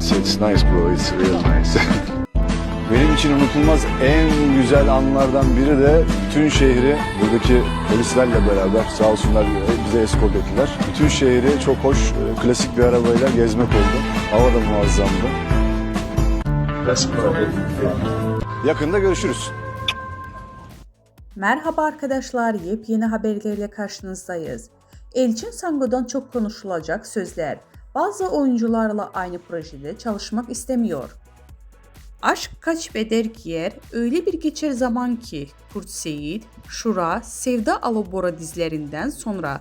It's, it's nice bro, it's real nice. Benim için unutulmaz en güzel anlardan biri de bütün şehri buradaki polislerle beraber sağ olsunlar bize eskort ettiler. Bütün şehri çok hoş, e, klasik bir arabayla gezmek oldu. Hava da muazzamdı. Yakında görüşürüz. Merhaba arkadaşlar, yepyeni haberlerle karşınızdayız. Elçin Sango'dan çok konuşulacak sözler. Bazı oyuncularla aynı projede çalışmak istemiyor. Aşk kaç beder giyer, öyle bir geçer zaman ki Kurt Seyit, Şura, Sevda Alobora dizilerinden sonra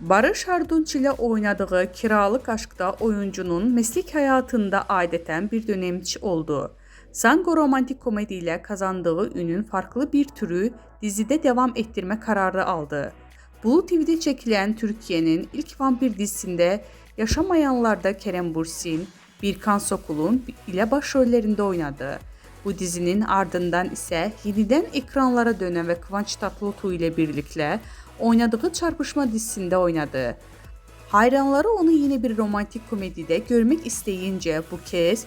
Barış Arduç ile oynadığı Kiralık Aşk'ta oyuncunun meslek hayatında adeten bir dönemçi oldu. Sango romantik komediyle kazandığı ünün farklı bir türü dizide devam ettirme kararı aldı. Blue TV'de çekilen Türkiye'nin ilk vampir dizisinde Yaşamayanlarda Kerem Bursin, Birkan Sokul'un ile başrollerinde oynadı. Bu dizinin ardından ise yeniden ekranlara dönen ve Kıvanç Tatlıtuğ ile birlikte oynadığı Çarpışma dizisinde oynadı. Hayranları onu yine bir romantik komedide görmek isteyince bu kez